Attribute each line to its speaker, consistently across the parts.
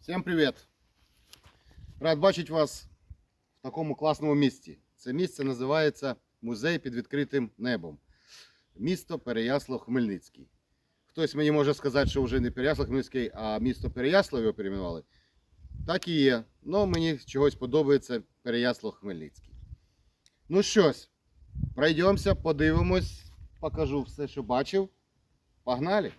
Speaker 1: Всім привіт! Рад бачити вас в такому класному місці. Це місце називається Музей під відкритим небом. Місто Переяслав-Хмельницький. Хтось мені може сказати, що вже не Переяслав-Хмельницький, а місто Переяслав його перейменували. Так і є. Ну, мені чогось подобається Переяслав-Хмельницький. Ну щось, пройдемося, подивимось, покажу все, що бачив. Погнали!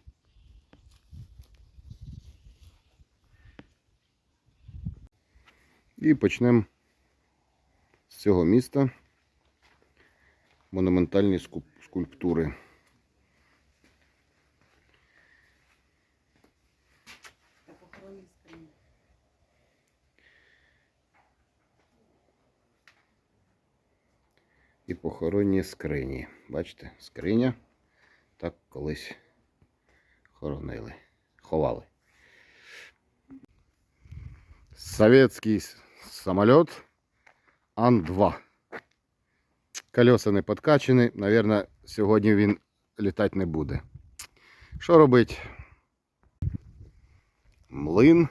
Speaker 1: І почнемо з цього міста монументальні скульптури. І похоронні скрині. Бачите, скриня так колись хоронили, ховали. Советський с- самоліт Ан-2. Колеса не подкачені. Наверное, сьогодні він літати не буде. Що робить? Млин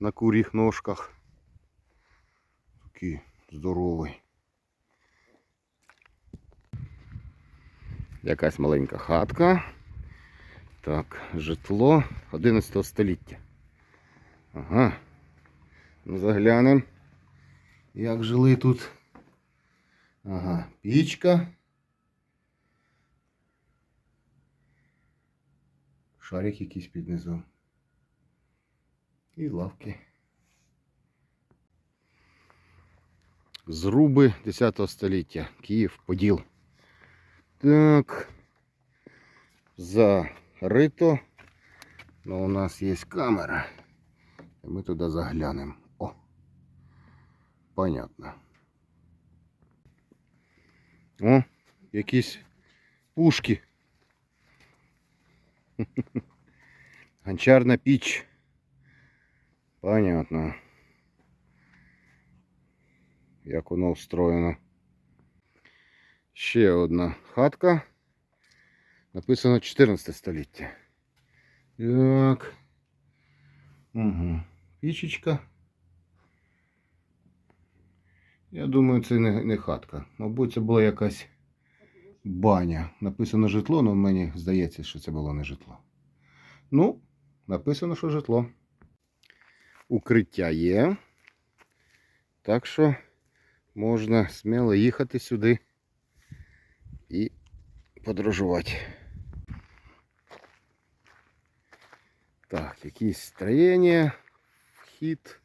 Speaker 1: на куріх ножках. Такий здоровий. Якась маленька хатка. Так, житло 11 століття. Ага. Ну, заглянемо. Як жили тут. Ага, пічка. Шарик якийсь під низом. І лавки. Зруби 10 століття. Київ, Поділ. Так. Зарито. Но у нас є камера. І ми туди заглянемо. О. Понятно. О, якісь пушки. Гончарна піч. Понятно. Як воно встроєно. Ще одна хатка. Написано 14 століття. Так. Угу. Пічечка. Я думаю, це не, не хатка. Мабуть, це була якась баня. Написано житло, але мені здається, що це було не житло. Ну, написано, що житло. Укриття є. Так що можна сміло їхати сюди і подорожувати. Так, якісь строєння, вхід.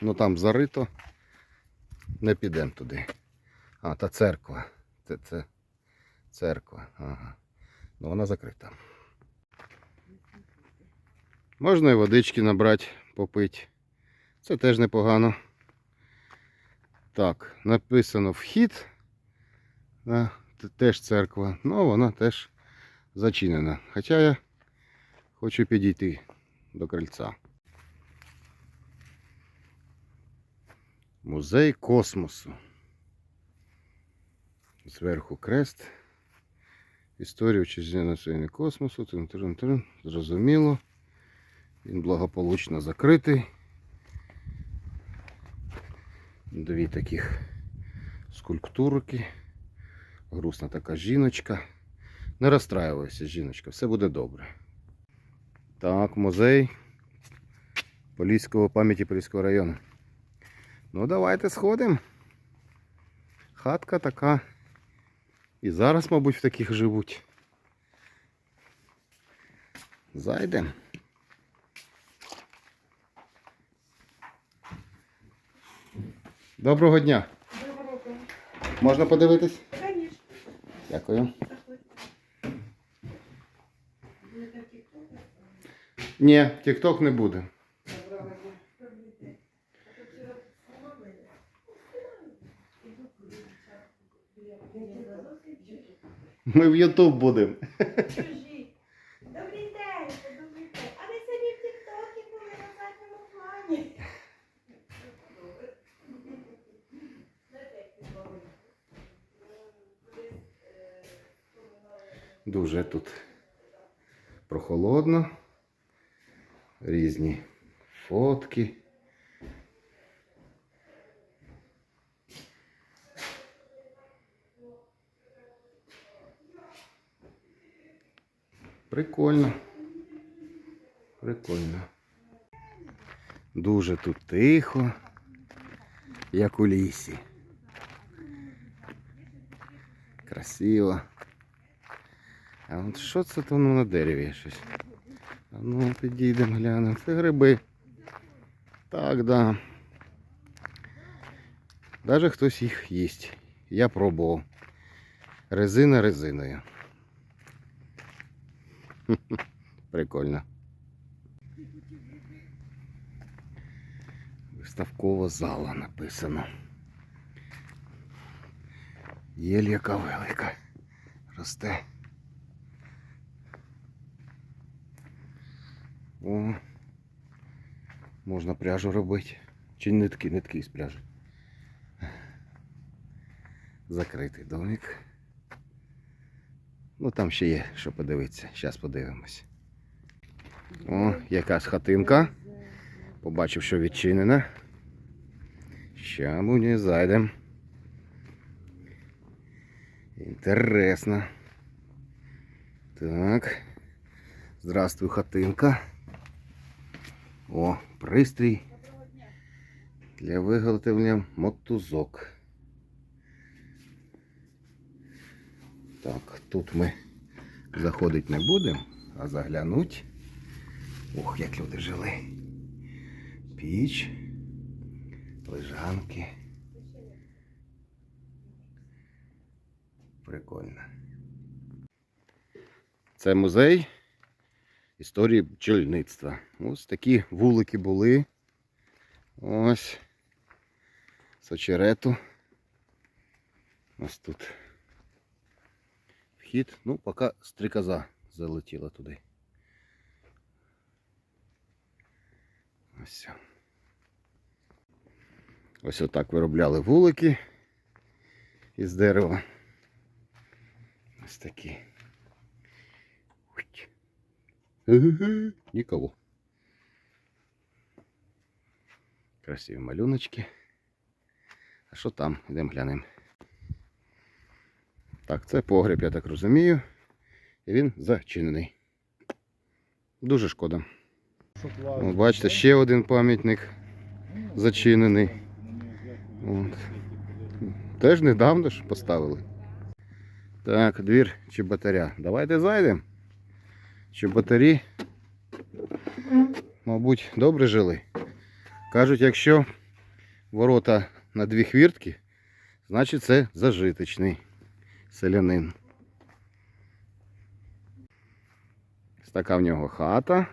Speaker 1: Ну там зарито. Не підемо туди. А, та церква. Це, це церква. Ага. Ну вона закрита. Можна і водички набрати, попити. Це теж непогано. Так, написано вхід. Теж церква. Ну, вона теж зачинена. Хоча я хочу підійти до крильця. Музей космосу. Зверху крест. Історія вчення населення космосу. Тин-тин-тин. Зрозуміло. Він благополучно закритий. Дві таких скульптурки. Грустна така жіночка. Не розстраювайся, жіночка, все буде добре. Так, музей Поліського пам'яті Поліського району. Ну, давайте сходимо. Хатка така. І зараз, мабуть, в таких живуть. Зайдемо. Доброго дня.
Speaker 2: Доброго дня.
Speaker 1: Можна подивитись?
Speaker 2: Конечно.
Speaker 1: Дякую. Ні, тік-ток не буде.
Speaker 2: Доброго дня. Добрий день. А то вчора знімали? Іду куди
Speaker 1: Ми в Ютуб будемо.
Speaker 2: Чужі. Добрий день, добрий день. А ви самі в тік-токі були на задньому плані.
Speaker 1: Дуже тут прохолодно. Різні фотки. Прикольно. Прикольно. Дуже тут тихо, як у лісі. Красиво. А от що це там на дереві щось? А ну, підійдемо глянемо. Це гриби. Так, да. Даже хтось їх їсть. Я пробував. Резина резиною. Прикольно. Виставкова зала написано. Єль яка велика. Росте. О, можна пряжу робити. Чи нитки, нитки з пряжі. Закритий домик. Ну там ще є, що подивитися. Зараз подивимось. О, якась хатинка. Побачив, що відчинена. Ща неї зайдемо. Інтересно. Так. Здравствуй, хатинка. О, пристрій для виготовлення мотузок. Так, тут ми заходити не будемо, а заглянуть. Ох, як люди жили. Піч, лежанки. Прикольно. Це музей історії бджільництва. Ось такі вулики були. Ось. З очерету. Ось тут. Вхід. Ну, поки стрикоза залетіла туди. Ось. Ось отак виробляли вулики із дерева. Ось такі. Уть. Никого. Красиві малюночки. А що там? Йдемо глянемо. Так, це погреб, я так розумію. І він зачинений. Дуже шкода. От, бачите, ще один пам'ятник зачинений. От. Теж недавно ж поставили. Так, двір чеботаря. Давайте зайдемо. Чеботарі, мабуть, добре жили. Кажуть, якщо ворота на дві хвіртки, значить це зажиточний селянин. Ось така в нього хата.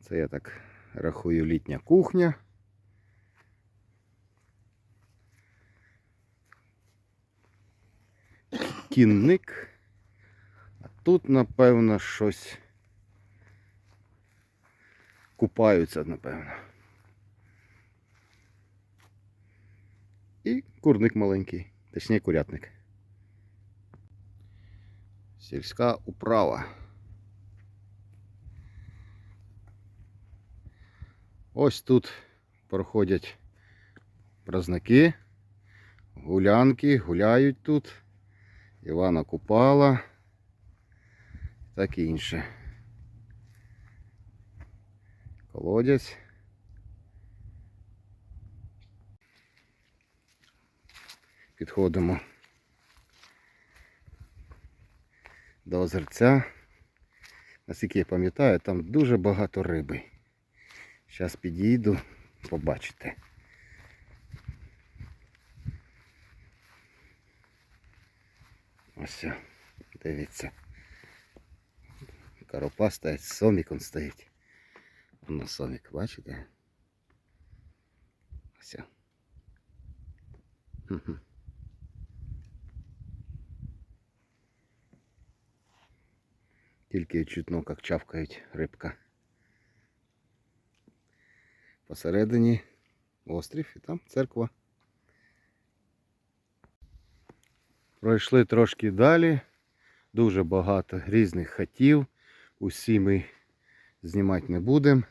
Speaker 1: Це я так рахую літня кухня. Кінник. А тут, напевно, щось купаються, напевно. І курник маленький, точніше курятник. Сільська управа. Ось тут проходять праздники, гулянки, гуляють тут. Івана Купала, так і інше. Колодязь. Підходимо до озерця. Наскільки я пам'ятаю, там дуже багато риби. Зараз підійду, побачите. Ось, дивіться. Коропа стоїть, сомік он стоїть. Воно сомік, бачите? Ось. о. Тільки чутно, як чавкають рибка. Посередині острів і там церква. Пройшли трошки далі. Дуже багато різних хатів. Усі ми знімати не будемо.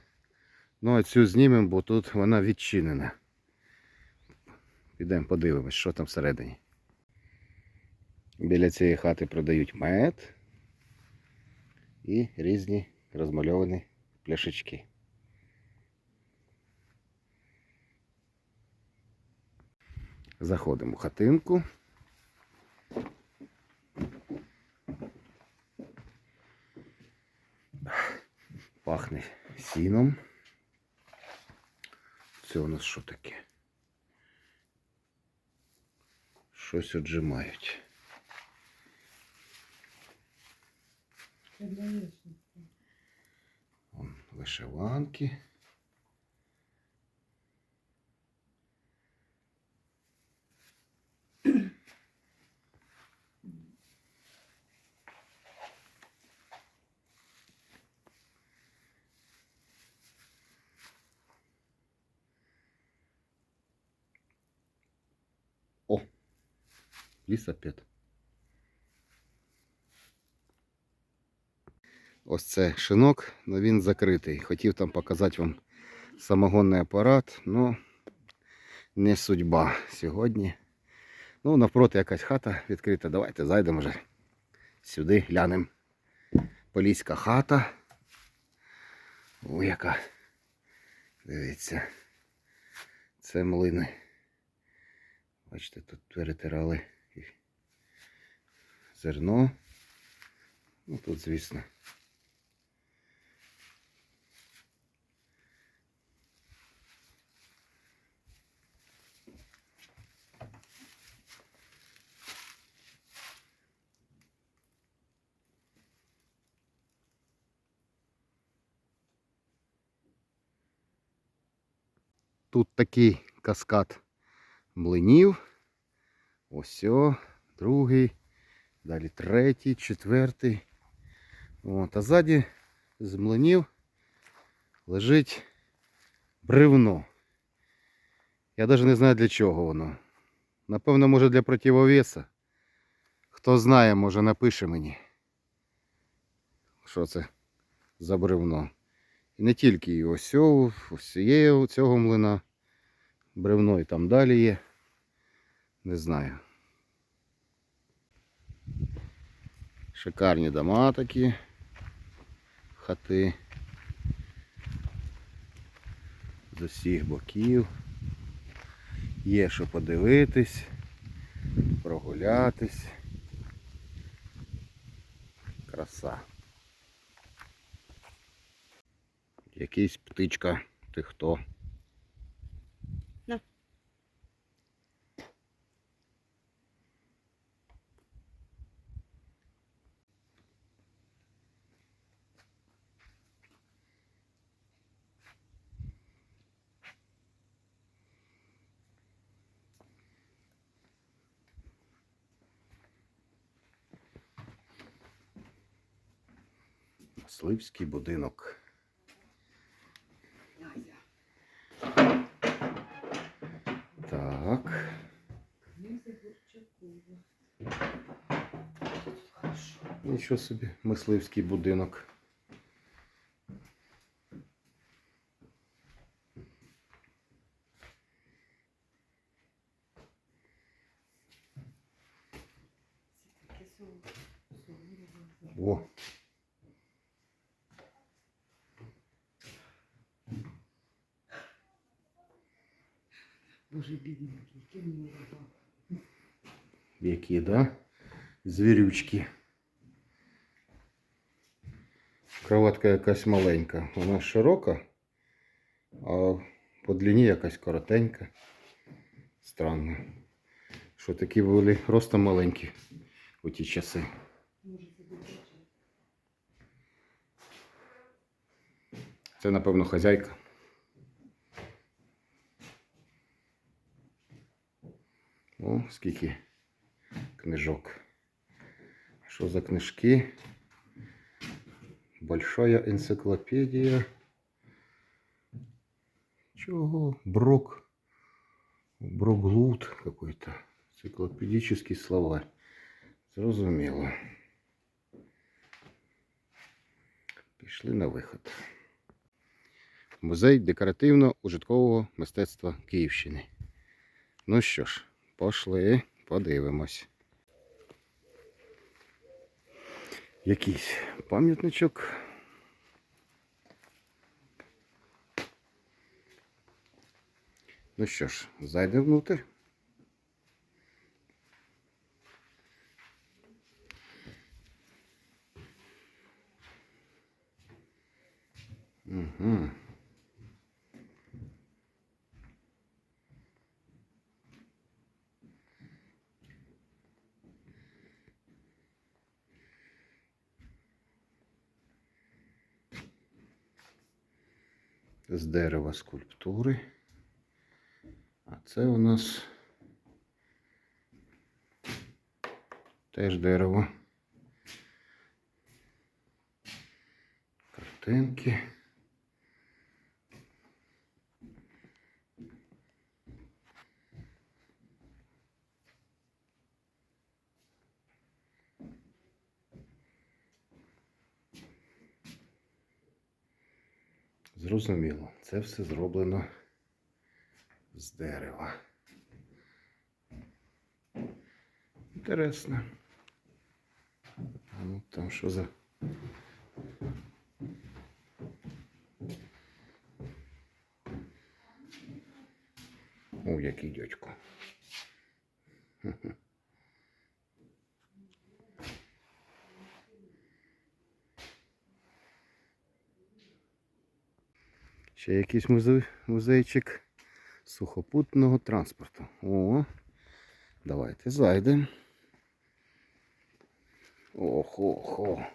Speaker 1: Ну а цю знімемо, бо тут вона відчинена. Підемо подивимось, що там всередині. Біля цієї хати продають мед і різні розмальовані пляшечки. Заходимо в хатинку. Пахне сіном. Це у нас що таке? Щось отжимають. вишиванки. О, лис опять. Ось це шинок, але він закритий. Хотів там показати вам самогонний апарат, але не судьба сьогодні. Ну, навпроти якась хата відкрита. Давайте зайдемо вже сюди, глянемо. Поліська хата. О, яка. Дивіться. Це млини. Бачите, тут перетирали зерно. Ну тут, звісно. Тут такий каскад млинів. Ось, о, другий, далі третій, четвертий. От, а ззаді з млинів лежить бревно. Я навіть не знаю для чого воно. Напевно, може для противовеса. Хто знає, може напише мені. Що це за бревно. І не тільки і ось цього, ось цієї цього млина. Бревно і там далі є. Не знаю. Шикарні дома такі. Хати. З усіх боків. Є що подивитись, прогулятись. Краса. Якийсь птичка, ти хто? Сливський будинок. Так. Нічого собі, мисливський будинок. О,
Speaker 3: Боже, бідненький, який мені рога.
Speaker 1: Які, да? Звірючки. Кроватка якась маленька. Вона широка, а по длині якась коротенька. Странно. Що такі були просто маленькі у ті часи.
Speaker 3: Це,
Speaker 1: напевно, хазяйка. О, скільки книжок. Що за книжки? Большая енциклопедія. Чого? Брок. Броглут какой-то. Энциклопедический словарь. Зрозуміло. Пішли на виход. Музей декоративно-ужиткового мистецтва Київщини. Ну що ж, пошли, подивимось. Якийсь пам'ятничок. Ну що ж, зайдемо внутрь. Угу. З дерева скульптури. А це у нас теж дерево. Картинки. Зрозуміло, це все зроблено з дерева. Інтересно. Ну там що за. О, який дядько. Ще якийсь музей, музейчик сухопутного транспорту. О, давайте зайдемо. Охо-хо.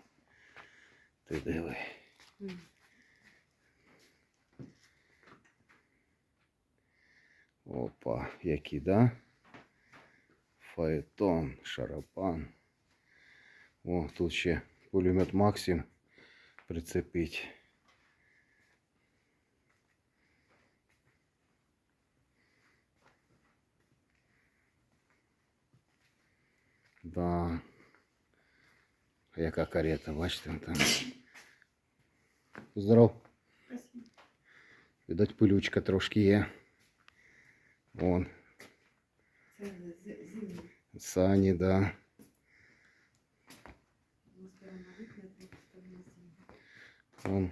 Speaker 1: Ти диви. Опа, які, да? Фаетон, шарапан. О, тут ще пулемет Максим прицепить. Да. А Яка карета, бачите, там. Здоров.
Speaker 2: Спасибо.
Speaker 1: Видать, пилючка трошки є. Вон,
Speaker 3: Це зимні.
Speaker 1: сані, да.
Speaker 3: Збираємо вікна, так ставимо зимні.
Speaker 1: Вон.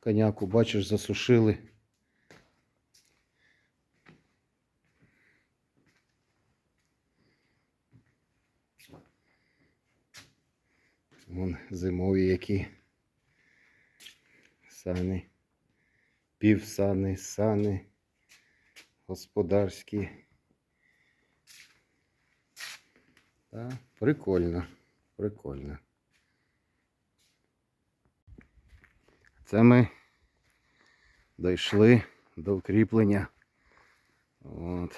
Speaker 1: Коняку, бачиш, засушили. Вон зимові які. Сани. Півсани, сани. Господарські. Так, прикольно. Прикольно. Це ми дійшли до укріплення. От.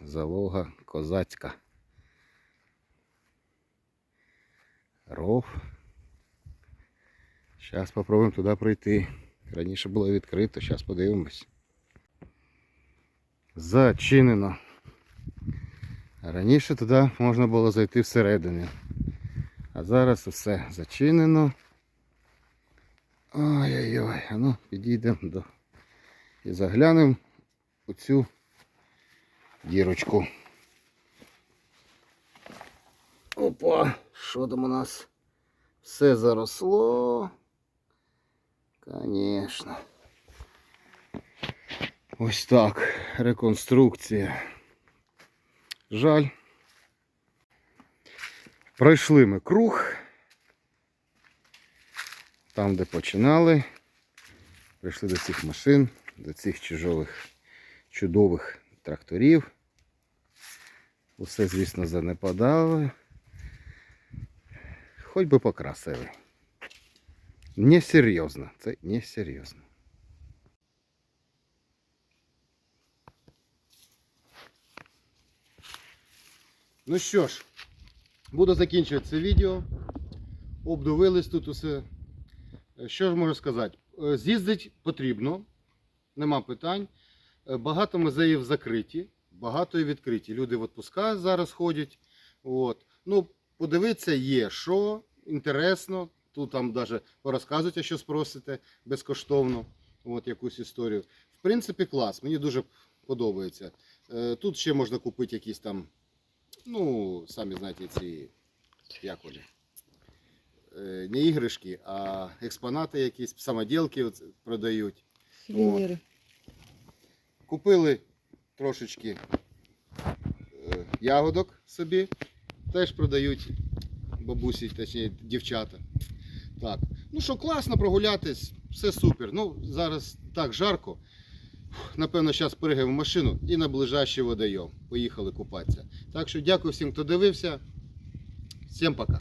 Speaker 1: Залога козацька. Ров. Зараз спробуємо туди пройти. Раніше було відкрито, зараз подивимось. Зачинено. Раніше туди можна було зайти всередину. А зараз все зачинено. Ой-ой-ой, а ну підійдемо до і заглянемо у цю дірочку. Опа, що там у нас? Все заросло. Конечно. Ось так. Реконструкція. Жаль. Пройшли ми круг. Там, де починали. Прийшли до цих машин, до цих чужових, чудових тракторів. Усе, звісно, занепадало. Хоч би покрасили. Несерйозно. Це несерйозно. Ну що ж, буду закінчувати це відео. Обдивились тут усе. Що ж можу сказати? Е, З'їздить потрібно, нема питань. Е, Багато музеїв закриті, багато і відкриті. Люди в відпуска зараз ходять. От. Ну, подивитися є що. інтересно. Тут там навіть порозказуйте, що спросите безкоштовно. От якусь історію. В принципі, клас. Мені дуже подобається. Е, Тут ще можна купити якісь там, ну, самі знаєте, ці як вони. Е, Не іграшки, а експонати якісь, самоділки продають.
Speaker 4: Сувеніри.
Speaker 1: Купили трошечки е, ягодок собі, теж продають бабусі, точніше дівчата. Так. Ну що, класно прогулятись, все супер. Ну, зараз так жарко. Напевно, зараз перегаємо в машину і на ближайший водойом. Поїхали купатися. Так що дякую всім, хто дивився. Всім пока.